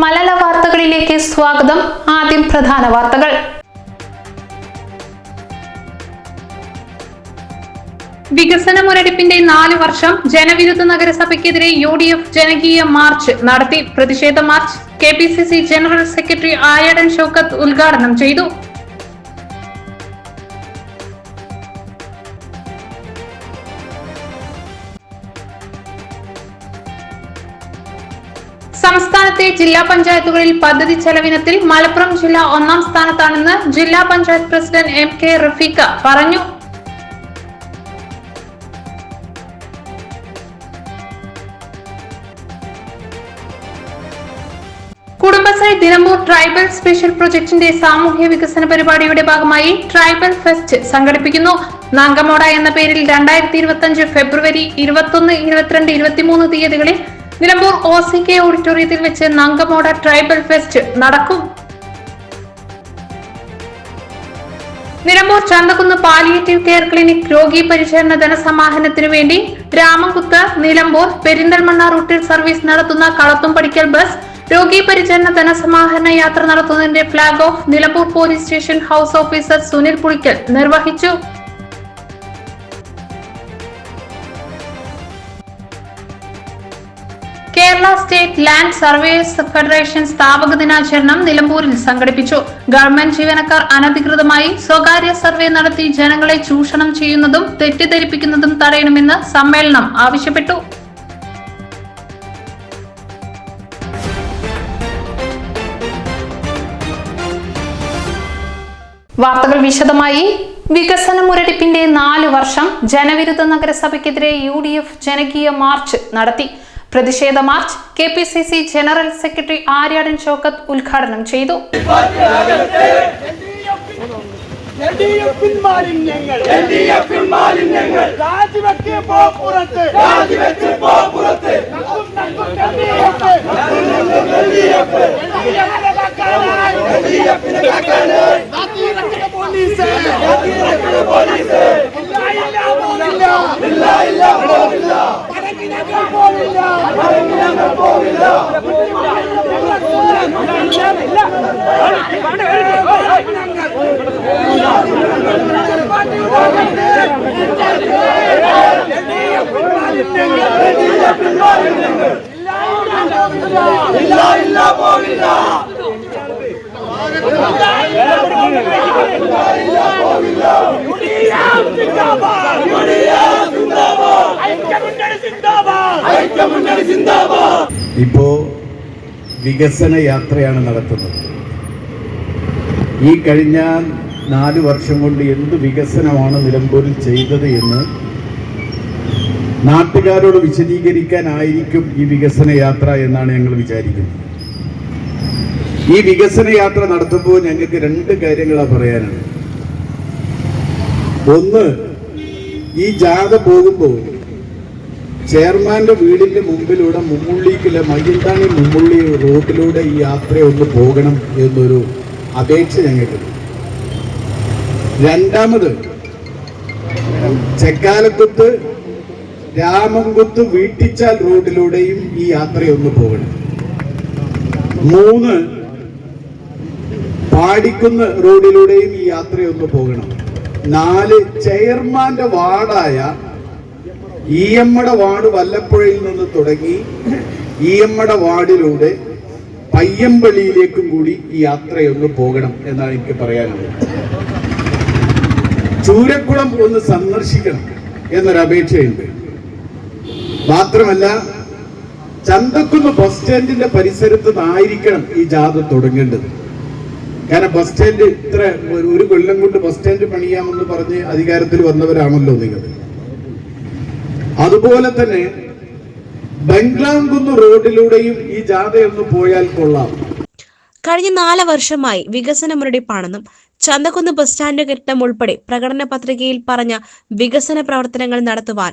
മലയാള വാർത്തകളിലേക്ക് സ്വാഗതം. ആദ്യം പ്രധാന വാർത്തകൾ. വികസന മുരടിപ്പിന്റെ നാല് വർഷം ജനവിരുദ്ധ നഗരസഭയ്ക്കെതിരെ യു ഡി എഫ് ജനകീയ മാർച്ച് നടത്തി. പ്രതിഷേധ march KPCC general secretary Aryadan Shoukath ഉദ്ഘാടനം ചെയ്തു. സംസ്ഥാനത്തെ ജില്ലാ പഞ്ചായത്തുകളിൽ പദ്ധതി ചെലവിനത്തിൽ മലപ്പുറം ജില്ല ഒന്നാം സ്ഥാനത്താണെന്ന് ജില്ലാ panchayat president M K Rafeeqa പറഞ്ഞു. കുടുംബശ്രീ ദിനമൂർ ട്രൈബൽ സ്പെഷ്യൽ പ്രൊജക്ടിന്റെ സാമൂഹ്യ വികസന പരിപാടിയുടെ ഭാഗമായി ട്രൈബൽ ഫെസ്റ്റ് സംഘടിപ്പിക്കുന്നു. നാങ്കമോട എന്ന പേരിൽ രണ്ടായിരത്തി ഇരുപത്തി അഞ്ച് ഫെബ്രുവരി ഇരുപത്തൊന്ന് ഇരുപത്തിരണ്ട് ഇരുപത്തിമൂന്ന് തീയതികളിൽ നിലമ്പൂർ ഒ സി കെ ഓഡിറ്റോറിയത്തിൽ വെച്ച് നങ്കമോട ട്രൈബൽ ഫെസ്റ്റ് നടക്കും. Nilambur Chanthakunnu palliative care clinic രോഗി പരിചരണ ധനസമാഹനത്തിനു വേണ്ടി രാമകുത്ത് നിലമ്പൂർ പെരിന്തൽമണ്ണ റൂട്ടിൽ സർവീസ് നടത്തുന്ന കളത്തും പഠിക്കൽ ബസ് രോഗി പരിചരണ ധനസമാഹരണ യാത്ര നടത്തുന്നതിന്റെ flag off Nilambur police station house officer Sunil Pulikkal നിർവഹിച്ചു. Kerala state land surveys federation സ്ഥാപക ദിനാചരണം നിലമ്പൂരിൽ സംഘടിപ്പിച്ചു. ഗവൺമെന്റ് ജീവനക്കാർ അനധികൃതമായി സ്വകാര്യ സർവേ നടത്തി ജനങ്ങളെ ചൂഷണം ചെയ്യുന്നതും തെറ്റിദ്ധരിപ്പിക്കുന്നതും തടയണമെന്ന് സമ്മേളനം ആവശ്യപ്പെട്ടു. വാർത്തകൾ വിശദമായി. വികസന മുരടിപ്പിന്റെ നാല് വർഷം ജനവിരുദ്ധ നഗരസഭയ്ക്കെതിരെ യു ഡി എഫ് ജനകീയ മാർച്ച് നടത്തി. പ്രതിഷേധ march KPCC general secretary Aryadan Shoukath ഉദ്ഘാടനം ചെയ്തു. പോലീസ് പോവില്ല സിന്ദാബാദ് ഇപ്പോ വികസന യാത്രയാണ് നടത്തുന്നത്. ഈ കഴിഞ്ഞ നാല് വർഷം കൊണ്ട് എന്ത് വികസനമാണ് നിലമ്പൂരിൽ ചെയ്തത് എന്ന് നാട്ടുകാരോട് വിശദീകരിക്കാനായിരിക്കും ഈ വികസന യാത്ര എന്നാണ് ഞങ്ങൾ വിചാരിക്കുന്നത്. ഈ വികസന യാത്ര നടത്തുമ്പോൾ ഞങ്ങൾക്ക് രണ്ട് കാര്യങ്ങളാണ് പറയാനുള്ളത്. ഒന്ന് ഈ ജാഥ പോകുമ്പോൾ ചെയർമാന്റെ വീടിന്റെ മുമ്പിലൂടെ മുമ്മുള്ളിക്കുള്ള മയ്യന്താണി മുമ്മുള്ളി റോഡിലൂടെ ഈ യാത്ര ഒന്ന് പോകണം എന്നൊരു അപേക്ഷ ഞങ്ങൾക്കുണ്ട് രണ്ടാമത് ചെക്കാലക്കുത്ത് രാമൻകുത്ത് വീട്ടിച്ചാൽ റോഡിലൂടെയും ഈ യാത്രയൊന്ന് പോകണം. മൂന്ന് പാടിക്കുന്ന റോഡിലൂടെയും ഈ യാത്രയൊന്ന് പോകണം. നാല് ചെയർമാന്റെ വാർഡായ ഇ എമ്മയുടെ വാർഡ് വല്ലപ്പുഴയിൽ നിന്ന് തുടങ്ങി ഇ എമ്മയുടെ വാർഡിലൂടെ പയ്യമ്പള്ളിയിലേക്കും കൂടി ഈ യാത്രയൊന്ന് പോകണം എന്നാണ് എനിക്ക് പറയാനുള്ളത്. ചൂരക്കുളം ഒന്ന് സന്ദർശിക്കണം എന്നൊരു അപേക്ഷയുണ്ട് മാത്രമല്ല ചന്തക്കുന്ന് ബസ് സ്റ്റാൻഡിന്റെ പരിസരത്ത് നിന്നായിരിക്കണം ഈ ജാഥ തുടങ്ങേണ്ടത്. കാരണം ബസ് സ്റ്റാൻഡ് ഇത്ര ഒരു കൊല്ലം കൊണ്ട് ബസ് സ്റ്റാൻഡ് പണിയാമെന്ന് പറഞ്ഞ് അധികാരത്തിൽ വന്നവരാണല്ലോ നിങ്ങൾ. അതുപോലെ തന്നെ ബംഗ്ലാംകുന്ന് റോഡിലൂടെയും ഈ ജാഥയൊന്ന് പോയാൽ കൊള്ളാം. കഴിഞ്ഞ നാല് വർഷമായി വികസന മുരടിപ്പാണെന്നും ചന്തക്കുന്ന് ബസ് സ്റ്റാൻഡ് കെട്ടിടം ഉൾപ്പെടെ പ്രകടന പത്രികയിൽ പറഞ്ഞ വികസന പ്രവർത്തനങ്ങൾ നടത്തുവാൻ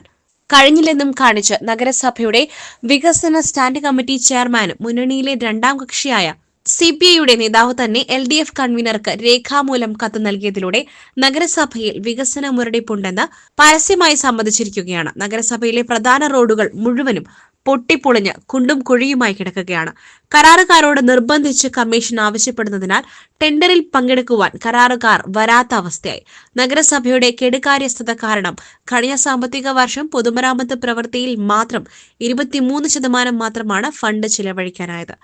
കഴിഞ്ഞില്ലെന്നും കാണിച്ച് നഗരസഭയുടെ വികസന സ്റ്റാൻഡ് കമ്മിറ്റി ചെയർമാനും മുന്നണിയിലെ രണ്ടാം കക്ഷിയായ സി പി ഐയുടെ നേതാവ് തന്നെ എൽ ഡി എഫ് കൺവീനർക്ക് രേഖാമൂലം കത്ത് നൽകിയതിലൂടെ നഗരസഭയിൽ വികസന മുരടിപ്പുണ്ടെന്ന് പരസ്യമായി സമ്മതിച്ചിരിക്കുകയാണ് നഗരസഭയിലെ പ്രധാന റോഡുകൾ മുഴുവനും പൊട്ടിപ്പൊളിഞ്ഞ് കുണ്ടും കുഴിയുമായി കിടക്കുകയാണ്. കരാറുകാരോട് നിർബന്ധിച്ച് കമ്മീഷൻ ആവശ്യപ്പെടുന്നതിനാൽ ടെൻഡറിൽ പങ്കെടുക്കുവാൻ കരാറുകാർ വരാത്ത അവസ്ഥയായി. നഗരസഭയുടെ കെടുകാര്യസ്ഥത കാരണം കഴിഞ്ഞ സാമ്പത്തിക വർഷം പൊതുമരാമത്ത് പ്രവൃത്തിയിൽ മാത്രം ഇരുപത്തിമൂന്ന് ശതമാനം മാത്രമാണ് ഫണ്ട് ചിലവഴിക്കാനായത്.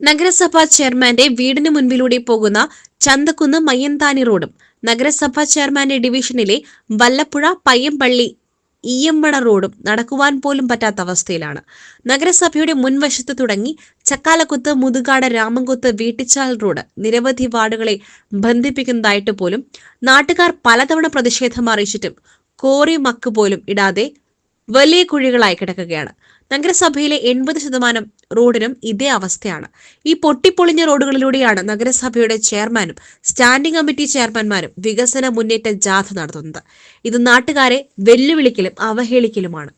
നഗരസഭാ ചെയർമാന്റെ വീടിന് മുൻപിലൂടെ പോകുന്ന ചന്തക്കുന്ന് മയ്യന്താനി റോഡും നഗരസഭാ ചെയർമാന്റെ ഡിവിഷനിലെ വല്ലപ്പുഴ പയ്യമ്പള്ളി ഈയമ്മട റോഡും നടക്കുവാൻ പോലും പറ്റാത്ത അവസ്ഥയിലാണ്. നഗരസഭയുടെ മുൻവശത്ത് തുടങ്ങി ചക്കാലക്കുത്ത് മുതുകാട് രാമൻകുത്ത് വീട്ടിച്ചാൽ റോഡ് നിരവധി വാർഡുകളെ ബന്ധിപ്പിക്കുന്നതായിട്ട് പോലും നാട്ടുകാർ പലതവണ പ്രതിഷേധം അറിയിച്ചിട്ടും കോറി മക്ക് പോലും ഇടാതെ വലിയ കുഴികളായി കിടക്കുകയാണ്. നഗരസഭയിലെ എൺപത് ശതമാനം റോഡിനും ഇതേ അവസ്ഥയാണ്. ഈ പൊട്ടിപ്പൊളിഞ്ഞ റോഡുകളിലൂടെയാണ് നഗരസഭയുടെ ചെയർമാനും സ്റ്റാൻഡിംഗ് കമ്മിറ്റി ചെയർമാൻമാരും വികസന മുന്നേറ്റ ജാഥ നടത്തുന്നത്. ഇത് നാട്ടുകാരെ വെല്ലുവിളിക്കലും അവഹേളിക്കലുമാണ്.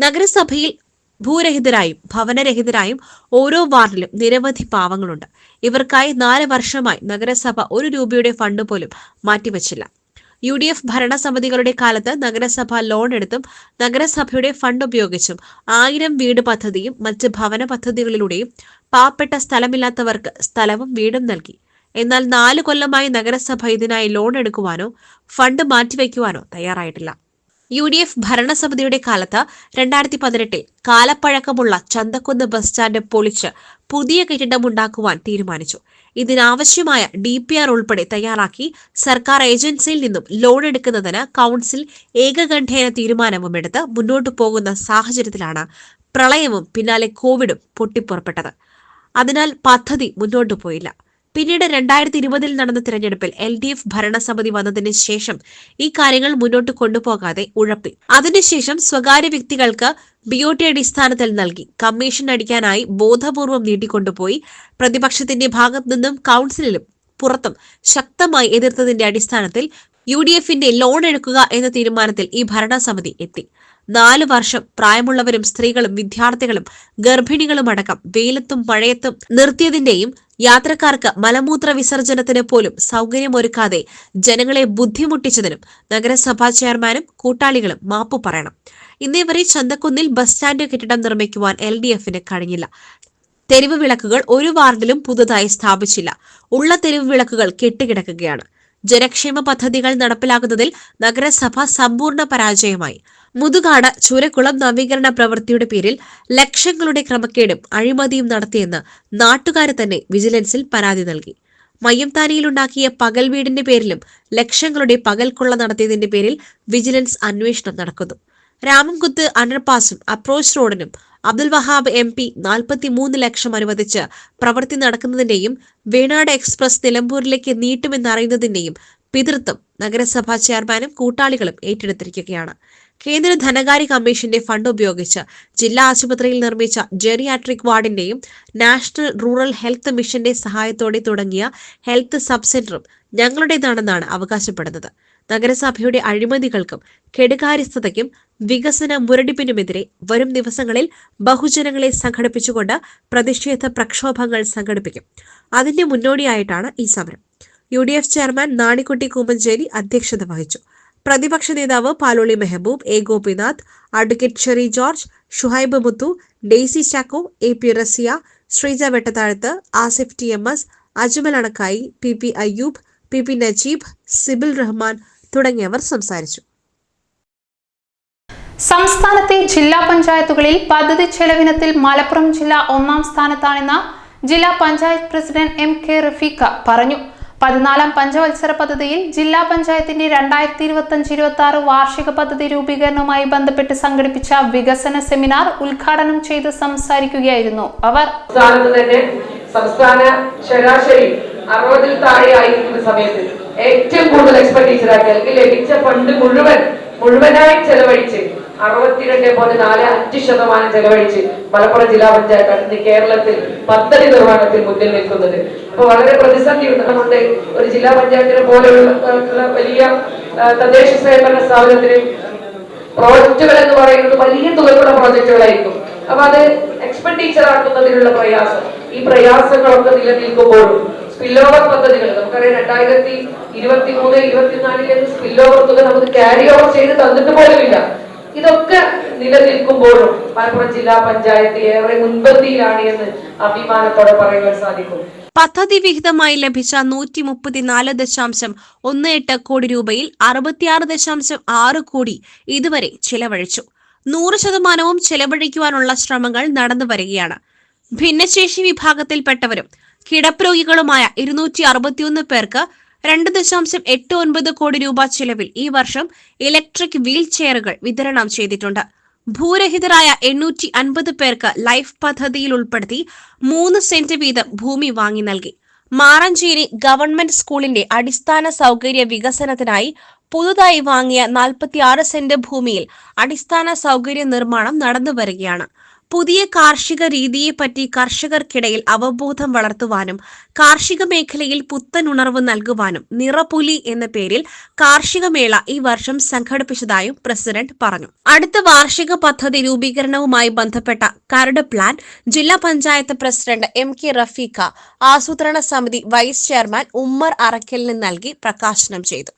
നഗരസഭയിൽ ഭൂരഹിതരായും ഭവനരഹിതരായും ഓരോ വാർഡിലും നിരവധി പാവങ്ങളുണ്ട്. ഇവർക്കായി നാല് വർഷമായി നഗരസഭ ഒരു രൂപയുടെ ഫണ്ട് പോലും മാറ്റിവച്ചില്ല. യു ഡി എഫ് ഭരണസമിതികളുടെ കാലത്ത് നഗരസഭ ലോൺ എടുത്തും നഗരസഭയുടെ ഫണ്ട് ഉപയോഗിച്ചും ആയിരം വീട് പദ്ധതിയും മറ്റ് ഭവന പദ്ധതികളിലൂടെയും പാവപ്പെട്ട സ്ഥലമില്ലാത്തവർക്ക് സ്ഥലവും വീടും നൽകി. എന്നാൽ നാല് കൊല്ലമായി നഗരസഭ ഇതിനായി ലോൺ എടുക്കുവാനോ ഫണ്ട് മാറ്റിവെക്കുവാനോ തയ്യാറായിട്ടില്ല. യു ഡി എഫ് ഭരണസമിതിയുടെ കാലത്ത് രണ്ടായിരത്തി പതിനെട്ടിൽ കാലപ്പഴക്കമുള്ള ചന്തക്കുന്ന് ബസ് സ്റ്റാൻഡ് പൊളിച്ച് പുതിയ കെട്ടിടമുണ്ടാക്കുവാൻ തീരുമാനിച്ചു. ഇതിനാവശ്യമായ ഡി പി ആർ ഉൾപ്പെടെ തയ്യാറാക്കി സർക്കാർ ഏജൻസിയിൽ നിന്നും ലോൺ എടുക്കുന്നതിന് കൗൺസിൽ ഏകകണ്ഠേന തീരുമാനവും എടുത്ത് മുന്നോട്ടു പോകുന്ന സാഹചര്യത്തിലാണ് പ്രളയവും പിന്നാലെ കോവിഡും പൊട്ടിപ്പുറപ്പെട്ടത്. അതിനാൽ പദ്ധതി മുന്നോട്ടു പോയില്ല. പിന്നീട് രണ്ടായിരത്തി ഇരുപതിൽ നടന്ന തിരഞ്ഞെടുപ്പിൽ എൽ ഡി എഫ് ഭരണസമിതി വന്നതിന് ശേഷം ഈ കാര്യങ്ങൾ മുന്നോട്ട് കൊണ്ടുപോകാതെ ഉഴപ്പി. അതിനുശേഷം സ്വകാര്യ വ്യക്തികൾക്ക് ബിഒടി അടിസ്ഥാനത്തിൽ നൽകി. കമ്മീഷൻ അടിക്കാനായി ബോധപൂർവം നീട്ടിക്കൊണ്ടുപോയി. പ്രതിപക്ഷത്തിന്റെ ഭാഗത്തു നിന്നും കൗൺസിലിലും പുറത്തും ശക്തമായി എതിർത്തതിന്റെ അടിസ്ഥാനത്തിൽ യു ഡി എഫിന്റെ ലോൺ എടുക്കുക എന്ന തീരുമാനത്തിൽ ഈ ഭരണസമിതി എത്തി. നാലു വർഷം പ്രായമുള്ളവരും സ്ത്രീകളും വിദ്യാർത്ഥികളും ഗർഭിണികളും അടക്കം വെയിലത്തും മഴയത്തും നിർത്തിയതിന്റെയും യാത്രക്കാർക്ക് മലമൂത്ര വിസർജനത്തിന് പോലും സൗകര്യമൊരുക്കാതെ ജനങ്ങളെ ബുദ്ധിമുട്ടിച്ചതിനും നഗരസഭാ ചെയർമാനും കൂട്ടാളികളും മാപ്പു പറയണം. ഇന്നേ വരെ ചന്തക്കുന്നിൽ ബസ് സ്റ്റാൻഡ് കെട്ടിടം നിർമ്മിക്കുവാൻ എൽ ഡി എഫിന് കഴിഞ്ഞില്ല. തെരുവ് വിളക്കുകൾ ഒരു വാർഡിലും പുതുതായി സ്ഥാപിച്ചില്ല. ഉള്ള തെരുവ് വിളക്കുകൾ കെട്ടുകിടക്കുകയാണ് ജനക്ഷേമ പദ്ധതികൾ നടപ്പിലാക്കുന്നതിൽ നഗരസഭ സമ്പൂർണ പരാജയമായി. മുതുകാട് ചുരക്കുളം നവീകരണ പ്രവൃത്തിയുടെ പേരിൽ ലക്ഷങ്ങളുടെ ക്രമക്കേടും അഴിമതിയും നടത്തിയെന്ന് നാട്ടുകാരെ തന്നെ വിജിലൻസിൽ പരാതി നൽകി. മയ്യംതാനിയിലുണ്ടാക്കിയ പകൽ വീടിന്റെ പേരിലും ലക്ഷങ്ങളുടെ പകൽക്കൊള്ള നടത്തിയതിന്റെ പേരിൽ വിജിലൻസ് അന്വേഷണം നടക്കുന്നു. രാമൻകുത്ത് അണ്ടർപാസും അപ്രോച്ച് റോഡിനും അബ്ദുൽ വഹാബ് എം പി നാൽപ്പത്തിമൂന്ന് ലക്ഷം അനുവദിച്ച് പ്രവൃത്തി നടക്കുന്നതിന്റെയും വേണാട് എക്സ്പ്രസ് നിലമ്പൂരിലേക്ക് നീട്ടുമെന്നറിയുന്നതിന്റെയും പിതൃത്വം നഗരസഭാ ചെയർമാനും കൂട്ടാളികളും ഏറ്റെടുത്തിരിക്കുകയാണ്. കേന്ദ്ര ധനകാര്യ കമ്മീഷന്റെ ഫണ്ട് ഉപയോഗിച്ച് ജില്ലാ ആശുപത്രിയിൽ നിർമ്മിച്ച ജെറിയാട്രിക് വാർഡിന്റെയും നാഷണൽ റൂറൽ ഹെൽത്ത് മിഷന്റെ സഹായത്തോടെ തുടങ്ങിയ ഹെൽത്ത് സബ് സെന്ററും ഞങ്ങളുടേതാണെന്നാണ് അവകാശപ്പെടുന്നത്. നഗരസഭയുടെ അഴിമതികൾക്കും കെടുകാര്യസ്ഥതയ്ക്കും വികസന മുരടിപ്പിനുമെതിരെ വരും ദിവസങ്ങളിൽ ബഹുജനങ്ങളെ സംഘടിപ്പിച്ചുകൊണ്ട് പ്രതിഷേധ പ്രക്ഷോഭങ്ങൾ സംഘടിപ്പിക്കും. അതിന്റെ മുന്നോടിയായിട്ടാണ് ഈ സമരം. U D F chairman Nanikutty Koombancheri അധ്യക്ഷത വഹിച്ചു. പ്രതിപക്ഷ നേതാവ് Paloli Mehaboob A. Gopinath advocate Sherry George Shuhaib Muthu Daisy Chacko A. P. Raziya Sreeja Vettathazhath Asif T. M. S Ajmal Anakkayi P. P. Ayyub P. P. Najeeb Sibil Rahman തുടങ്ങിയവർ സംസാരിച്ചു. സംസ്ഥാനത്തെ ജില്ലാ പഞ്ചായത്തുകളിൽ പദ്ധതി ചെലവിനത്തിൽ മലപ്പുറം ജില്ല ഒന്നാം സ്ഥാനത്താണെന്ന് ജില്ലാ panchayat president M. K. Rafeekha പറഞ്ഞു. പതിനാലാം പഞ്ചവത്സര പദ്ധതിയിൽ ജില്ലാ പഞ്ചായത്തിന്റെ രണ്ടായിരത്തി ഇരുപത്തി അഞ്ച് ഇരുപത്തി ആറ് വാർഷിക പദ്ധതി രൂപീകരണവുമായി ബന്ധപ്പെട്ട് സംഘടിപ്പിച്ച വികസന സെമിനാർ ഉദ്ഘാടനം ചെയ്ത് സംസാരിക്കുകയായിരുന്നു അവർ. സംസ്ഥാന ശരാശരി അറുപതിൽ താഴെ ആയിരിക്കുന്ന സമയത്ത് ഏറ്റവും കൂടുതൽ എക്സ്പെൻഡിച്ചർ ആക്കി അല്ലെങ്കിൽ ലഭിച്ച ഫണ്ട് മുഴുവൻ മുഴുവനായി ചെലവഴിച്ച് അറുപത്തിരണ്ട് പോയിന്റ് നാല് അഞ്ച് ശതമാനം ചെലവഴിച്ച് മലപ്പുറം ജില്ലാ പഞ്ചായത്താണ് ഇന്ന് കേരളത്തിൽ പദ്ധതി നിർവഹണത്തിൽ മുന്നിൽ നിൽക്കുന്നത്. അപ്പൊ വളരെ പ്രതിസന്ധി ഉണ്ട് ഒരു ജില്ലാ പഞ്ചായത്തിനെ പോലെയുള്ള വലിയ തദ്ദേശ സ്വയംഭരണ സ്ഥാപനത്തിന് പ്രോജക്റ്റുകൾ എന്ന് പറയുന്നത് വലിയ തുകയുള്ള പ്രോജക്റ്റുകളായിരിക്കും. അപ്പൊ അത് എക്സ്പെൻഡിച്ചർ ആക്കുന്നതിനുള്ള പ്രയാസം. ഈ പ്രയാസങ്ങളൊക്കെ നിലനിൽക്കുമ്പോഴും സ്പില്ലോവർ പദ്ധതികൾ നമുക്കറിയാം രണ്ടായിരത്തി ഇരുപത്തി മൂന്ന് ഇരുപത്തിനാലിലെ സ്പില്ലോവർ തുക നമുക്ക് ക്യാരി ഓവർ ചെയ്ത് തന്നിട്ട് പോലുമില്ല. ഇതൊക്കെ നിലനിൽക്കുമ്പോഴും മലപ്പുറം ജില്ലാ പഞ്ചായത്ത് ഏറെ മുൻപന്തിയിലാണ് എന്ന് അഭിമാനത്തോടെ പറയുവാൻ സാധിക്കും. പദ്ധതി വിഹിതമായി ലഭിച്ച നൂറ്റി മുപ്പത്തിനാല് ദശാംശം ഒന്ന് എട്ട് കോടി രൂപയിൽ അറുപത്തിയാറ് ദശാംശം ആറ് കോടി ഇതുവരെ ചിലവഴിച്ചു. നൂറ് ശതമാനവും ചെലവഴിക്കുവാനുള്ള ശ്രമങ്ങൾ നടന്നു വരികയാണ്. ഭിന്നശേഷി വിഭാഗത്തിൽപ്പെട്ടവരും കിടപ്പ് രോഗികളുമായ ഇരുന്നൂറ്റി അറുപത്തിയൊന്ന് പേർക്ക് രണ്ട് ദശാംശം എട്ട് ഒൻപത് കോടി രൂപ ചിലവിൽ ഈ വർഷം ഇലക്ട്രിക് വീൽ ചെയറുകൾ വിതരണം ചെയ്തിട്ടുണ്ട്. ഭൂരഹിതരായ എണ്ണൂറ്റി അൻപത് പേർക്ക് ലൈഫ് പദ്ധതിയിൽ ഉൾപ്പെടുത്തി മൂന്ന് സെന്റ് വീതം ഭൂമി വാങ്ങി നൽകി. മാറഞ്ചേരി ഗവൺമെന്റ് സ്കൂളിന്റെ അടിസ്ഥാന സൗകര്യ വികസനത്തിനായി പുതുതായി വാങ്ങിയ 46 സെന്റ് ഭൂമിയിൽ അടിസ്ഥാന സൗകര്യ നിർമ്മാണം നടന്നു വരികയാണ് പുതിയ കാർഷിക രീതിയെപ്പറ്റി കർഷകർക്കിടയിൽ അവബോധം വളർത്തുവാനും കാർഷിക മേഖലയിൽ പുത്തൻ ഉണർവ് നൽകുവാനും നിറപുലി എന്ന പേരിൽ കാർഷിക മേള ഈ വർഷം സംഘടിപ്പിച്ചതായും പ്രസിഡന്റ് പറഞ്ഞു. അടുത്ത വാർഷിക പദ്ധതി രൂപീകരണവുമായി ബന്ധപ്പെട്ട കരട് പ്ലാൻ ജില്ലാ panchayat president M K Rafeekha ആസൂത്രണ സമിതി വൈസ് ചെയർമാൻ ഉമ്മർ അറക്കലിന് നൽകി പ്രകാശനം ചെയ്തു.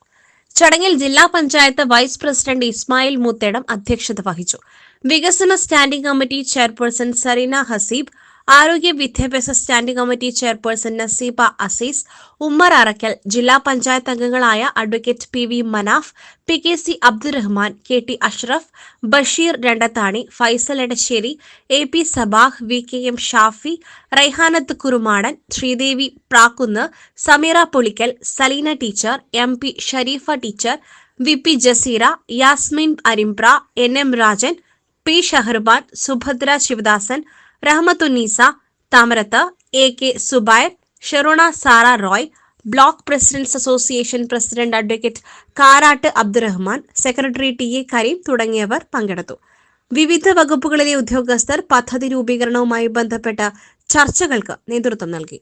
ചടങ്ങിൽ ജില്ലാ പഞ്ചായത്ത് വൈസ് പ്രസിഡന്റ് ഇസ്മായിൽ മുത്തേടം അധ്യക്ഷത വഹിച്ചു. വികസന standing committee chairperson Sareena Haseeb ആരോഗ്യ വിദ്യാഭ്യാസ standing committee chairperson Naseeba Azeez Ummer Arakkal ജില്ലാ പഞ്ചായത്ത് അംഗങ്ങളായ advocate P V Manaf P K C Abdurahman K T Ashraf Basheer Randathani Faisal Edasseri A P Sabah V K M Shafi Raihanath Kurumadan Sreedevi Prakkunnu Sameera Polikkal Saleena teacher M P Shareefa teacher V P Jaseera Yasmin Arimbra N M Rajan P Shaharban Subhadra Sivadasan Rahmathunnisa Thamarath A K Zubair Sherona Sara Roy block presidents association president advocate Karat Abdurahman secretary T A Kareem തുടങ്ങിയവർ പങ്കെടുത്തു. വിവിധ വകുപ്പുകളിലെ ഉദ്യോഗസ്ഥർ പദ്ധതി രൂപീകരണവുമായി ബന്ധപ്പെട്ട ചർച്ചകൾക്ക് നേതൃത്വം നൽകി.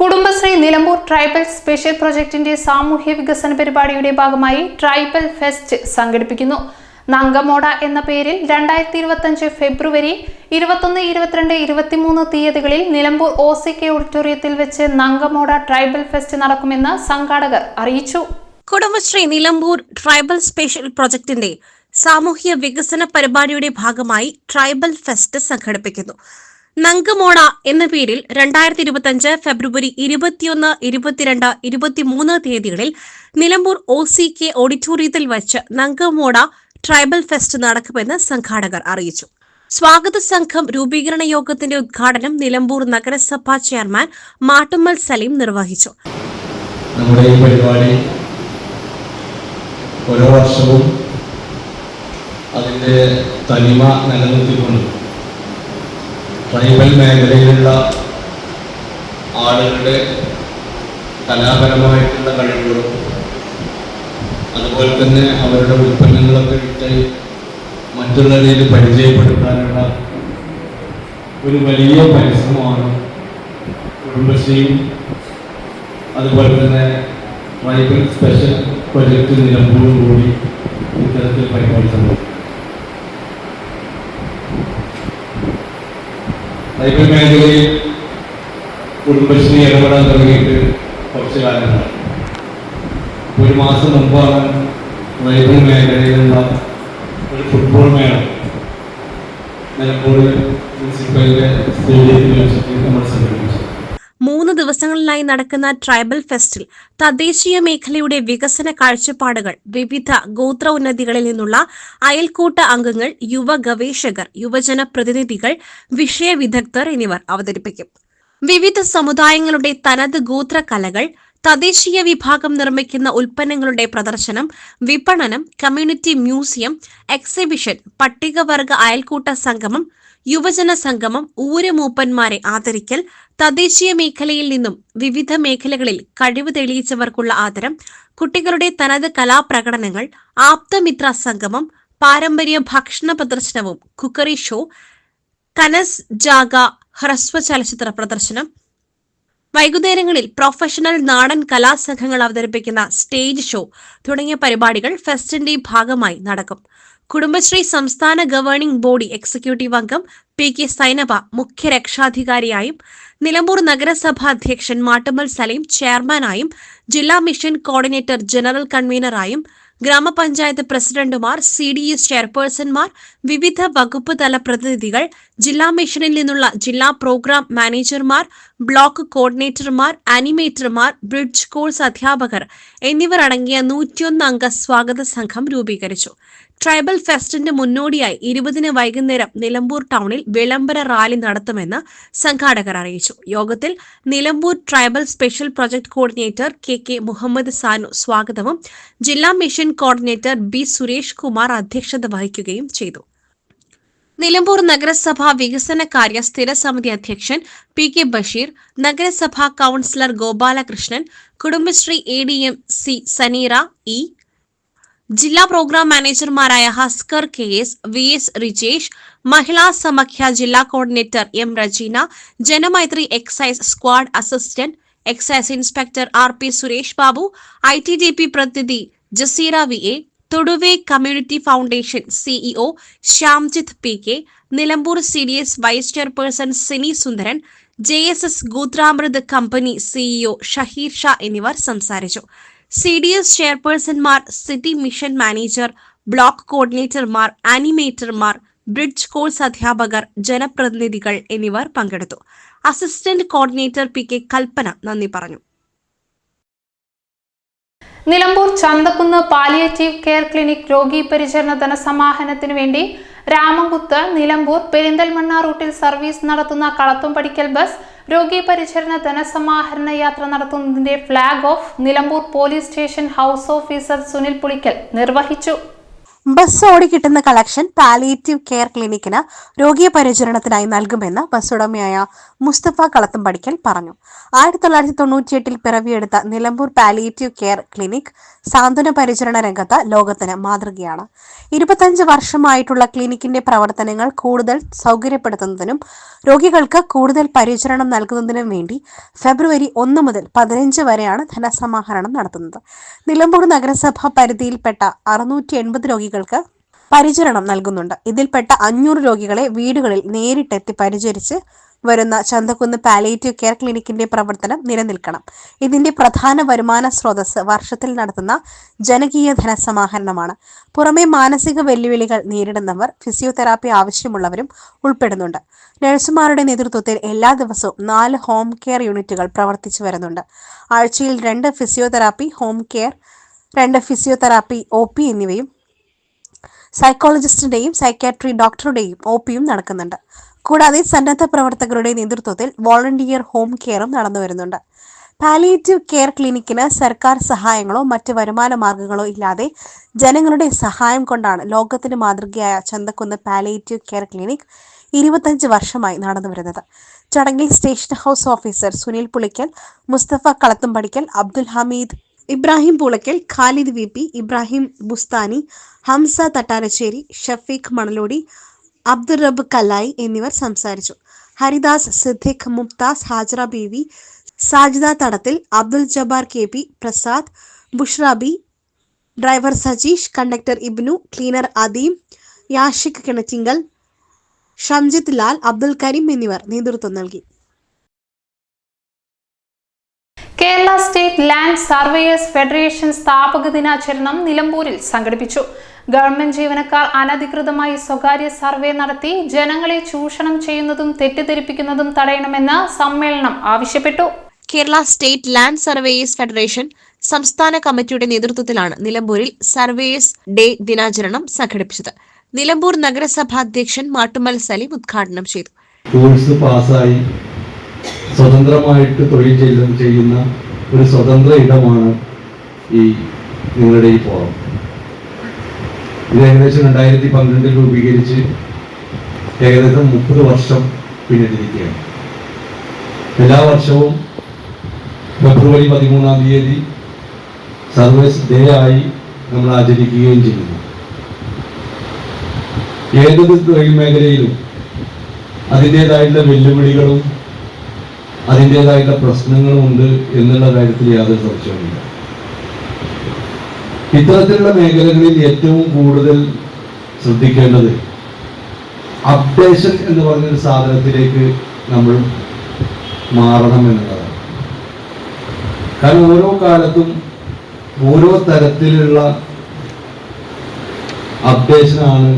കുടുംബശ്രീ നിലമ്പൂർ ട്രൈബൽ സ്പെഷ്യൽ പ്രൊജക്ടിന്റെ സാമൂഹ്യ വികസന പരിപാടിയുടെ ഭാഗമായി ട്രൈബൽ ഫെസ്റ്റ് സംഘടിപ്പിക്കുന്നു. നങ്കമോട എന്ന പേരിൽ രണ്ടായിരത്തി ഇരുപത്തഞ്ച് ഫെബ്രുവരി ഇരുപത്തൊന്ന് ഇരുപത്തിരണ്ട് ഇരുപത്തിമൂന്ന് തീയതികളിൽ നിലമ്പൂർ ഒ സി കെ ഓഡിറ്റോറിയത്തിൽ വെച്ച് നങ്കമോട ട്രൈബൽ ഫെസ്റ്റ് നടക്കുമെന്ന് സംഘാടകർ അറിയിച്ചു. കുടുംബശ്രീ നിലമ്പൂർ ട്രൈബൽ സ്പെഷ്യൽ പ്രൊജക്ടിന്റെ സാമൂഹ്യ വികസന പരിപാടിയുടെ ഭാഗമായി ട്രൈബൽ ഫെസ്റ്റ് സംഘടിപ്പിക്കുന്നു. നങ്കമോണ എന്ന പേരിൽ രണ്ടായിരത്തി ഇരുപത്തിയഞ്ച് ഫെബ്രുവരി ഇരുപത്തിയൊന്ന് ഇരുപത്തിരണ്ട് ഇരുപത്തിമൂന്ന് തീയതികളിൽ നിലമ്പൂർ ഒ സി കെ ഓഡിറ്റോറിയത്തിൽ വച്ച് നങ്കമോട ട്രൈബൽ ഫെസ്റ്റ് നടക്കുമെന്ന് സംഘാടകർ അറിയിച്ചു. സ്വാഗത സംഘം രൂപീകരണ യോഗത്തിന്റെ ഉദ്ഘാടനം നിലമ്പൂർ നഗരസഭാ ചെയർമാൻ മാട്ടുമ്മൽ സലീം നിർവഹിച്ചു. നമ്മുടെ ഈ പരിപാടി ഓരോ വർഷവും അതിന്റെ തനിമ നിലനിർത്തിക്കൊണ്ട് ട്രൈബൽ മേഖലയിലുള്ള ആളുകളുടെ കലാപരമായിട്ടുള്ള കഴിവുകളും അതുപോലെ തന്നെ അവരുടെ ഉൽപ്പന്നങ്ങളൊക്കെ ഇട്ട് മറ്റുള്ളവരിൽ പരിചയപ്പെടുത്താനുള്ള ഒരു വലിയ പരിശ്രമമാണ് കുടുംബശ്രീയും. അതുപോലെ തന്നെ ട്രൈബൽ സ്പെഷ്യൽ പ്രൊജക്ട് നിലമ്പൂരും കൂടി ഇത്തരത്തിൽ പരിപാടിച്ചത് ട്രൈബൽ മേഖലയിൽ കുടുംബശ്രീ ഇടപെടാൻ തുടങ്ങിയിട്ട് കുറച്ച് കാലങ്ങളാണ് ഒരു മാസം മുമ്പാണ് റൈബിൾ മേഖലയിലുള്ള ഒരു ഫുട്ബോൾ മേള നിലമ്പൂർ മുനിസിപ്പലിന്റെ സ്റ്റേഡിയത്തിൽ വെച്ചിട്ട് നമ്മൾ സംഘടിപ്പിച്ചു മൂന്ന് ദിവസങ്ങളിലായി നടക്കുന്ന ട്രൈബൽ ഫെസ്റ്റിൽ തദ്ദേശീയ മേഖലയുടെ വികസന കാഴ്ചപ്പാടുകൾ വിവിധ ഗോത്ര ഉന്നതികളിൽ നിന്നുള്ള അയൽക്കൂട്ട അംഗങ്ങൾ യുവ ഗവേഷകർ യുവജന പ്രതിനിധികൾ വിഷയ വിദഗ്ധർ എന്നിവർ അവതരിപ്പിക്കും. വിവിധ സമുദായങ്ങളുടെ തനത് ഗോത്ര കലകൾ തദ്ദേശീയ വിഭാഗം നിർമ്മിക്കുന്ന ഉൽപ്പന്നങ്ങളുടെ പ്രദർശനം വിപണനം കമ്മ്യൂണിറ്റി മ്യൂസിയം എക്സിബിഷൻ പട്ടികവർഗ അയൽക്കൂട്ട സംഗമം യുവജന സംഗമം ഊരമൂപ്പന്മാരെ ആദരിക്കൽ തദ്ദേശീയ മേഖലയിൽ നിന്നും വിവിധ മേഖലകളിൽ കഴിവ് തെളിയിച്ചവർക്കുള്ള ആദരം കുട്ടികളുടെ തനത് കലാപ്രകടനങ്ങൾ ആപ്തമിത്ര സംഗമം പാരമ്പര്യ ഭക്ഷണ പ്രദർശനവും കുക്കറി ഷോ കനസ് ജാഗ ഹ്രസ്വ ചലച്ചിത്ര പ്രദർശനം വൈകുന്നേരങ്ങളിൽ പ്രൊഫഷണൽ നാടൻ കലാസംഘങ്ങൾ അവതരിപ്പിക്കുന്ന സ്റ്റേജ് ഷോ തുടങ്ങിയ പരിപാടികൾ ഫെസ്റ്റിന്റെ ഭാഗമായി നടക്കും. കുടുംബശ്രീ സംസ്ഥാന ഗവേണിംഗ് ബോഡി എക്സിക്യൂട്ടീവ് അംഗം പി കെ സൈനബ മുഖ്യ രക്ഷാധികാരിയായും നിലമ്പൂർ നഗരസഭാ അധ്യക്ഷൻ മാട്ടുമ്മൽ സലീം ചെയർമാനായും ജില്ലാ മിഷൻ കോർഡിനേറ്റർ ജനറൽ കൺവീനറായും ഗ്രാമപഞ്ചായത്ത് പ്രസിഡന്റുമാർ സി ഡി എസ് ചെയർപേഴ്സൺമാർ വിവിധ വകുപ്പ് തല പ്രതിനിധികൾ ജില്ലാ മിഷനിൽ നിന്നുള്ള ജില്ലാ പ്രോഗ്രാം മാനേജർമാർ ബ്ലോക്ക് കോർഡിനേറ്റർമാർ ആനിമേറ്റർമാർ ബ്രിഡ്ജ് കോഴ്സ് അധ്യാപകർ എന്നിവർ അടങ്ങിയ നൂറ്റിയൊന്ന് അംഗ സ്വാഗത സംഘം രൂപീകരിച്ചു. ട്രൈബൽ ഫെസ്റ്റിന്റെ മുന്നോടിയായി ഇരുപതിന് വൈകുന്നേരം നിലമ്പൂർ ടൗണിൽ വിളംബര റാലി നടത്തുമെന്ന് സംഘാടകർ അറിയിച്ചു. യോഗത്തിൽ Nilambur tribal special project coordinator K K Muhammad Sanu സ്വാഗതവും ജില്ലാ mission coordinator B Suresh Kumar അധ്യക്ഷത വഹിക്കുകയും ചെയ്തു. നിലമ്പൂർ നഗരസഭാ വികസന വികസനകാര്യ സ്ഥിരസമിതി അധ്യക്ഷൻ പി കെ ബഷീർ നഗരസഭാ councillor Gopalakrishnan Kudumbashree A D M C Saneera E ജില്ലാ programme മാനേജർമാരായ Haskar K S V S Rijesh Mahila Samakhya ജില്ലാ coordinator M Rajeena Janamaithri excise squad assistant excise inspector R P Suresh Babu I T D P പ്രതിനിധി Jaseera V A Thoduve community foundation CEO Shyamjith P K Nilambur C D S vice chairperson Sini Sundaran J S S Goothramruth company CEO Shaheer Shah എന്നിവർ സംസാരിച്ചു. C D S ചെയർപേഴ്സൺമാർ city mission manager block കോർഡിനേറ്റർമാർ ആനിമേറ്റർമാർ bridge course അധ്യാപകർ ജനപ്രതിനിധികൾ എന്നിവർ പങ്കെടുത്തു. Assistant coordinator P K Kalpana നന്ദി പറഞ്ഞു. Nilambur Chanthakkunnu palliative care clinic രോഗി പരിചരണ ധനസമാഹരണത്തിനു വേണ്ടി രാമകുത്ത് നിലമ്പൂർ പെരിന്തൽമണ്ണ റൂട്ടിൽ സർവീസ് നടത്തുന്ന കളത്തും കളത്തുംപടിക്കൽ ബസ് രോഗി പരിചരണ ധനസമാഹരണ യാത്ര നടത്തുന്നതിന്റെ flag off Nilambur police station house officer Sunil Pulikkal നിർവഹിച്ചു. ബസ് ഓടിക്കിട്ടുന്ന കളക്ഷൻ പാലിയേറ്റീവ് കെയർ ക്ലിനിക്കിന് രോഗിയ പരിചരണത്തിനായി നൽകുമെന്ന് ബസ് ഉടമയായ മുസ്തഫ കളത്തുംപടിക്കൽ പറഞ്ഞു. ആയിരത്തി തൊള്ളായിരത്തി തൊണ്ണൂറ്റിയെട്ടിൽ പിറവിയെടുത്ത നിലമ്പൂർ പാലിയേറ്റീവ് കെയർ ക്ലിനിക് സാന്ത്വന പരിചരണ രംഗത്ത് ലോകത്തിന് മാതൃകയാണ്. ഇരുപത്തഞ്ച് വർഷമായിട്ടുള്ള ക്ലിനിക്കിന്റെ പ്രവർത്തനങ്ങൾ കൂടുതൽ സൗകര്യപ്പെടുത്തുന്നതിനും രോഗികൾക്ക് കൂടുതൽ പരിചരണം നൽകുന്നതിനും വേണ്ടി ഫെബ്രുവരി ഒന്ന് മുതൽ പതിനഞ്ച് വരെയാണ് ധനസമാഹരണം നടത്തുന്നത്. നിലമ്പൂർ നഗരസഭ പരിധിയിൽപ്പെട്ട അറുന്നൂറ്റി എൺപത് രോഗികൾക്ക് പരിചരണം നൽകുന്നുണ്ട്. ഇതിൽപ്പെട്ട അഞ്ഞൂറ് രോഗികളെ വീടുകളിൽ നേരിട്ടെത്തി പരിചരിച്ച് വരുന്ന ചന്തക്കുന്ന് പാലേറ്റീവ് കെയർ ക്ലിനിക്കിന്റെ പ്രവർത്തനം നിലനിൽക്കണം. ഇതിന്റെ പ്രധാന വരുമാന സ്രോതസ് വർഷത്തിൽ നടത്തുന്ന ജനകീയ ധനസമാഹരണമാണ്. പുറമെ മാനസിക വെല്ലുവിളികൾ നേരിടുന്നവർ ഫിസിയോതെറാപ്പി ആവശ്യമുള്ളവരും ഉൾപ്പെടുന്നുണ്ട്. നഴ്സുമാരുടെ നേതൃത്വത്തിൽ എല്ലാ ദിവസവും നാല് ഹോം കെയർ യൂണിറ്റുകൾ പ്രവർത്തിച്ചു വരുന്നുണ്ട്. ആഴ്ചയിൽ രണ്ട് ഫിസിയോതെറാപ്പി ഹോം കെയർ രണ്ട് ഫിസിയോതെറാപ്പി ഒ പി എന്നിവയും സൈക്കോളജിസ്റ്റിന്റെയും സൈക്യാട്രി ഡോക്ടറുടെയും ഒ പിയും നടക്കുന്നുണ്ട്. കൂടാതെ സന്നദ്ധ പ്രവർത്തകരുടെ നേതൃത്വത്തിൽ വോളണ്ടിയർ ഹോം കെയറും നടന്നു വരുന്നുണ്ട്. പാലിയേറ്റീവ് കെയർ ക്ലിനിക്കിന് സർക്കാർ സഹായങ്ങളോ മറ്റ് വരുമാന മാർഗങ്ങളോ ഇല്ലാതെ ജനങ്ങളുടെ സഹായം കൊണ്ടാണ് ലോകത്തിന് മാതൃകയായ ചന്തക്കുന്ന് പാലിയേറ്റീവ് കെയർ ക്ലിനിക് ഇരുപത്തഞ്ച് വർഷമായി നടന്നു വരുന്നത്. ചടങ്ങിൽ station house officer Sunil Pulikkal Mustafa Kalathumpadikkal Abdul Hameed Ibrahim Pulaykkal Khalid V P Ibrahim Bustani Hamsa Thattarassery Shafeeq Manalodi Abdurab Kalayi എന്നിവർ സംസാരിച്ചു. Haridas Siddique Mumtaz Hajara Beevi Sajida Thadathil Abdul Jabbar K P Prasad Bushrabi driver Sajeesh conductor Ibnu cleaner Adeem Yashik Kinattinkal Shamjith Lal Abdul Kareem എന്നിവർ നേതൃത്വം നൽകി. Kerala state land surveyors federation സ്ഥാപക ദിനാചരണം നിലമ്പൂരിൽ സംഘടിപ്പിച്ചു. Government ജീവനക്കാർ അനധികൃതമായി സ്വകാര്യ സർവേ നടത്തി ജനങ്ങളെ ചൂഷണം ചെയ്യുന്നതും തെറ്റിദ്ധരിപ്പിക്കുന്നതും തടയണമെന്ന് സമ്മേളനം ആവശ്യപ്പെട്ടു. Kerala state land surveyors federation സംസ്ഥാന കമ്മിറ്റിയുടെ നേതൃത്വത്തിലാണ് നിലമ്പൂരിൽ സർവേയേഴ്സ് ഡേ ദിനാചരണം സംഘടിപ്പിച്ചത്. നിലമ്പൂർ നഗരസഭാ അധ്യക്ഷൻ മാട്ടുമൽ സലീം ഉദ്ഘാടനം ചെയ്തു. പാസ്സായി സ്വതന്ത്രമായിട്ട് തൊഴിൽ ചെയ്യ- ചെയ്യുന്ന ഒരു സ്വതന്ത്ര ഇടമാണ് ഈ നിങ്ങളുടെ ഈ ഫോറം. ഇത് ഏകദേശം രണ്ടായിരത്തി പന്ത്രണ്ടിൽ രൂപീകരിച്ച് ഏകദേശം മുപ്പത് വർഷം പിന്നിട്ടിരിക്കുകയാണ്. എല്ലാ വർഷവും ഫെബ്രുവരി പതിമൂന്നാം തീയതി സർവീസ് ഡേ ആയി നമ്മൾ ആചരിക്കുകയും ചെയ്യുന്നു. ഏതൊരു തൊഴിൽ മേഖലയിലും അതിന്റെതായിട്ടുള്ള വെല്ലുവിളികളും അതിന്റെതായിട്ടുള്ള പ്രശ്നങ്ങളുമുണ്ട് എന്നുള്ള കാര്യത്തിൽ യാതൊരു സംശയവുമില്ല. ഇത്തരത്തിലുള്ള മേഖലകളിൽ ഏറ്റവും കൂടുതൽ ശ്രദ്ധിക്കേണ്ടത് അപ്ഡേഷൻ എന്ന് പറഞ്ഞൊരു സാധനത്തിലേക്ക് നമ്മൾ മാറണം എന്നുള്ളതാണ് കാരണം ഓരോ കാലത്തും ഓരോ തരത്തിലുള്ള അപ്ഡേഷനാണ്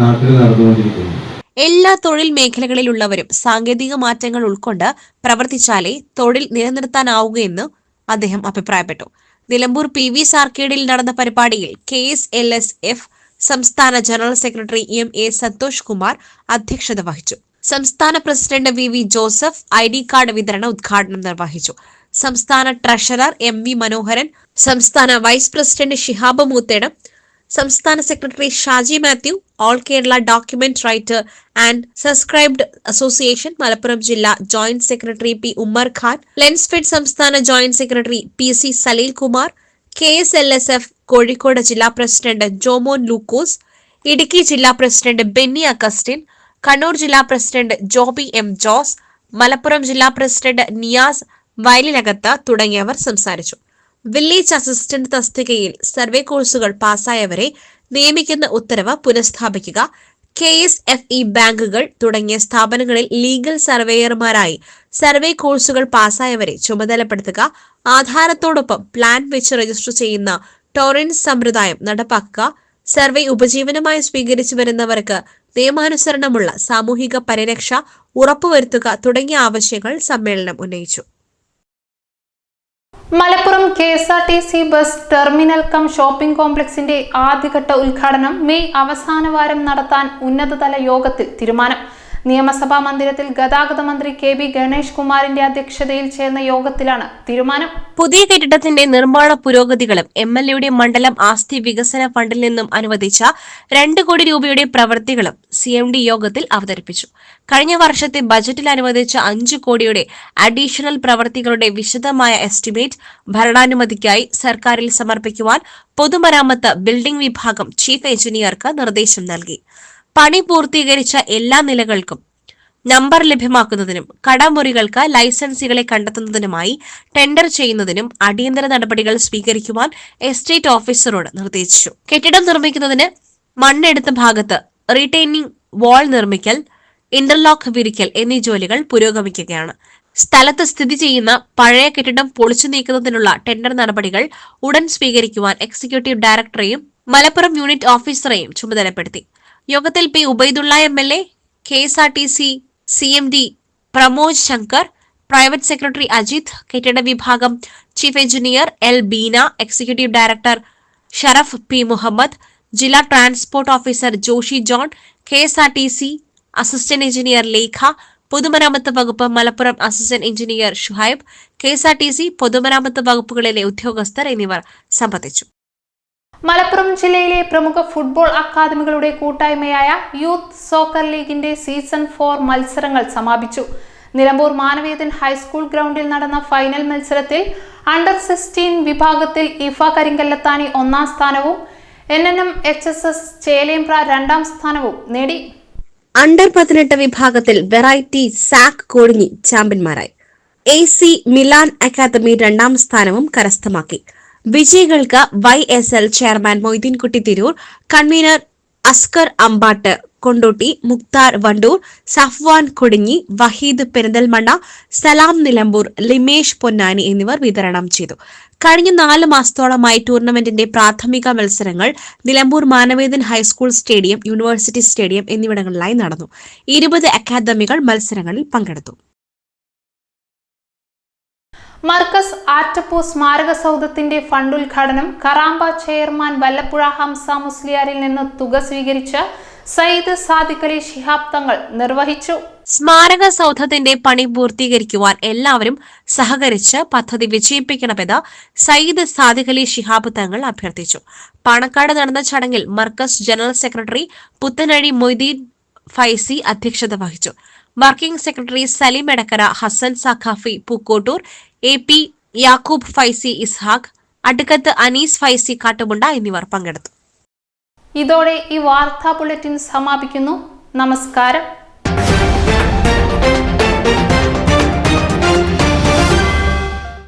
നാട്ടിൽ നടന്നുകൊണ്ടിരിക്കുന്നത്. എല്ലാ തൊഴിൽ മേഖലകളിലുള്ളവരും സാങ്കേതിക മാറ്റങ്ങൾ ഉൾക്കൊണ്ട് പ്രവർത്തിച്ചാലേ തൊഴിൽ നിലനിർത്താനാവുകയെന്ന് അദ്ദേഹം അഭിപ്രായപ്പെട്ടു. നിലമ്പൂർ പി വി സാർക്കേഡിൽ നടന്ന പരിപാടിയിൽ K S L S F സംസ്ഥാന general secretary M A Santhosh Kumar അധ്യക്ഷത വഹിച്ചു. സംസ്ഥാന president V V Joseph I D card വിതരണ ഉദ്ഘാടനം നിർവഹിച്ചു. സംസ്ഥാന ട്രഷറർ എം വി മനോഹരൻ സംസ്ഥാന വൈസ് പ്രസിഡന്റ് ഷിഹാബ് മൂത്തേടം സംസ്ഥാന secretary Shaji Mathew all Kerala document writer and subscribed association Malappuram ജില്ലാ joint secretary P Ummer Khan Lensfed സംസ്ഥാന joint secretary P C Saleel Kumar K S L S F Kozhikode ജില്ലാ president Jomon ലൂക്കോസ് ഇടുക്കി ജില്ലാ president Benny Augustine Kannur ജില്ലാ president Joby M Jose Malappuram ജില്ലാ president Niyas വയലിനകത്ത് തുടങ്ങിയവർ സംസാരിച്ചു. Village assistant തസ്തികയിൽ survey കോഴ്സുകൾ പാസ്സായവരെ നിയമിക്കുന്ന ഉത്തരവ് പുനഃസ്ഥാപിക്കുക. കെ എസ് എഫ് ഇ ബാങ്കുകൾ തുടങ്ങിയ സ്ഥാപനങ്ങളിൽ ലീഗൽ സർവേയർമാരായി സർവേ കോഴ്സുകൾ പാസ്സായവരെ ചുമതലപ്പെടുത്തുക. ആധാരത്തോടൊപ്പം പ്ലാൻ വെച്ച് രജിസ്റ്റർ ചെയ്യുന്ന ടോറൻസ് സമ്പ്രദായം നടപ്പാക്കുക. സർവേ ഉപജീവനമായി സ്വീകരിച്ചു വരുന്നവർക്ക് നിയമാനുസരണമുള്ള സാമൂഹിക പരിരക്ഷ ഉറപ്പുവരുത്തുക തുടങ്ങിയ ആവശ്യങ്ങൾ സമ്മേളനം ഉന്നയിച്ചു. Malappuram K S R T C bus terminal cum shopping കോംപ്ലക്സിന്റെ ആദ്യഘട്ട ഉദ്ഘാടനം മെയ് അവസാന വാരം നടത്താൻ ഉന്നതതല യോഗത്തിൽ തീരുമാനം. നിയമസഭാ മന്ദിരത്തിൽ ഗതാഗത മന്ത്രി കെ ബി ഗണേഷ് കുമാറിന്റെ അധ്യക്ഷതയിൽ ചേർന്ന യോഗത്തിലാണ് തീരുമാനം. പുതിയ കെട്ടിടത്തിന്റെ നിർമ്മാണ പുരോഗതികളും എം എൽ എയുടെ മണ്ഡലം ആസ്തി വികസന ഫണ്ടിൽ നിന്നും അനുവദിച്ച രണ്ട് കോടി രൂപയുടെ പ്രവൃത്തികളും സി എം ഡി യോഗത്തിൽ അവതരിപ്പിച്ചു. കഴിഞ്ഞ വർഷത്തെ ബജറ്റിൽ അനുവദിച്ച അഞ്ചു കോടിയുടെ അഡീഷണൽ പ്രവൃത്തികളുടെ വിശദമായ എസ്റ്റിമേറ്റ് ഭരണാനുമതിക്കായി സർക്കാരിൽ സമർപ്പിക്കുവാൻ പൊതുമരാമത്ത് ബിൽഡിംഗ് വിഭാഗം ചീഫ് എഞ്ചിനീയർക്ക് നിർദ്ദേശം നൽകി. പണി പൂർത്തീകരിച്ച എല്ലാ നിലകൾക്കും നമ്പർ ലഭ്യമാക്കുന്നതിനും കടമുറികൾക്ക് ലൈസൻസികളെ കണ്ടെത്തുന്നതിനുമായി ടെൻഡർ ചെയ്യുന്നതിനും അടിയന്തര നടപടികൾ സ്വീകരിക്കുവാൻ എസ്റ്റേറ്റ് ഓഫീസറോട് നിർദ്ദേശിച്ചു. കെട്ടിടം നിർമ്മിക്കുന്നതിന് മണ്ണെടുത്ത ഭാഗത്ത് റീറ്റെയിനിങ് വാൾ നിർമ്മിക്കൽ ഇന്റർലോക്ക് വിരിക്കൽ എന്നീ ജോലികൾ പുരോഗമിക്കുകയാണ്. സ്ഥലത്ത് സ്ഥിതി ചെയ്യുന്ന പഴയ കെട്ടിടം പൊളിച്ചു നീക്കുന്നതിനുള്ള ടെൻഡർ നടപടികൾ ഉടൻ സ്വീകരിക്കുവാൻ എക്സിക്യൂട്ടീവ് ഡയറക്ടറെയും മലപ്പുറം യൂണിറ്റ് ഓഫീസറെയും ചുമതലപ്പെടുത്തി. യോഗത്തിൽ P Ubaidulla M L A K S R T C C M D Pramod Shankar private secretary Ajith കെട്ടിട വിഭാഗം chief engineer L Beena executive director Sharaf P Muhammad ജില്ലാ transport officer Joshy John K S R T C assistant engineer Lekha പൊതുമരാമത്ത് വകുപ്പ് Malappuram assistant engineer Shuhaib K S R T C പൊതുമരാമത്ത് വകുപ്പുകളിലെ ഉദ്യോഗസ്ഥർ എന്നിവർ സംബന്ധിച്ചു. മലപ്പുറം ജില്ലയിലെ പ്രമുഖ ഫുട്ബോൾ അക്കാദമികളുടെ കൂട്ടായ്മയായ യൂത്ത് സോക്കർ ലീഗിന്റെ സീസൺ ഫോർ മത്സരങ്ങൾ സമാപിച്ചു. നിലമ്പൂർ മാനവേദൻ ഹൈസ്കൂൾ ഗ്രൗണ്ടിൽ നടന്ന ഫൈനൽ മത്സരത്തിൽ അണ്ടർ സിക്സ്റ്റീൻ വിഭാഗത്തിൽ ഇഫ കരിങ്കല്ലത്താനി ഒന്നാം സ്ഥാനവും N N M H S S Chelembra രണ്ടാം സ്ഥാനവും നേടി. അണ്ടർ പതിനെട്ട് വിഭാഗത്തിൽ വെറൈറ്റി സാക്ക് കോടിഞ്ഞി ചാമ്പ്യന്മാരായി. എ സി മിലാൻ അക്കാദമി രണ്ടാം സ്ഥാനവും കരസ്ഥമാക്കി. വിജയികൾക്ക് Y S L chairman Moideenkutty Tirur convener Askar Ambatt Kondotty Mukhtar Wandoor Safwan Kodinhi Waheed Perinthalmanna Salam Nilambur Limesh Ponnani എന്നിവർ വിതരണം ചെയ്തു. കഴിഞ്ഞ നാല് മാസത്തോളമായി ടൂർണമെന്റിന്റെ പ്രാഥമിക മത്സരങ്ങൾ Nilambur Manavedan high school stadium university stadium എന്നിവിടങ്ങളിലായി നടന്നു. ഇരുപത് അക്കാദമികൾ മത്സരങ്ങളിൽ പങ്കെടുത്തു. മർക്കസ് ആറ്റപ്പൂ സ്മാരക സൗധത്തിന്റെ ഫണ്ട് ഉദ്ഘാടനം കറാമ്പ ചെയർമാൻ വല്ലപ്പുഴ ഹംസ മുസ്ലിയാരിൽ നിന്ന് തുക സ്വീകരിച്ച് സയ്യിദ് സാദിഖ് അലി ശിഹാബ് തങ്ങൾ നിർവഹിച്ചു. സ്മാരക സൗധത്തിന്റെ പണി പൂർത്തീകരിക്കുവാൻ എല്ലാവരും സഹകരിച്ച് പദ്ധതി വിജയിപ്പിക്കണമെന്ന് സയ്യിദ് സാദിഖ് അലി ശിഹാബ് തങ്ങൾ അഭ്യർത്ഥിച്ചു. പാണക്കാട് നടന്ന ചടങ്ങിൽ മർക്കസ് ജനറൽ സെക്രട്ടറി പുത്തനഴി മൊയ്തീൻ ഫൈസി അധ്യക്ഷത വഹിച്ചു. Working secretary Saleem Edakkara Hasan Saqafi Pookkottur A P Yakub Faizy Ishaq Adukkath Anees Faizy Kattumunda എന്നിവർ പങ്കെടുത്തു. ഇതോടെ ഈ വാർത്താ ബുള്ളറ്റിൻ സമാപിക്കുന്നു. നമസ്കാരം.